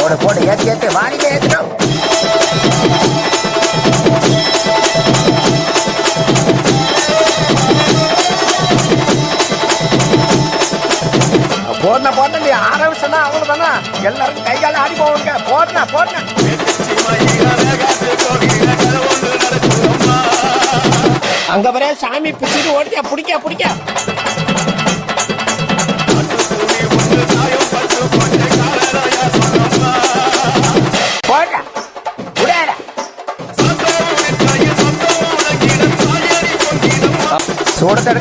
போடு போடு ஏத்து ஏத்து வாணிக்க ஏத்துடும் போடணும் போடணும் நீ ஆரம்பிச்சனா தானா எல்லாரும் கை கால ஆடி போவாங்க. போடணும் போடணும் அங்க வர சாமி பிடிச்சிட்டு ஓடிக்கா பிடிக்கா பிடிக்க. చూడతాడు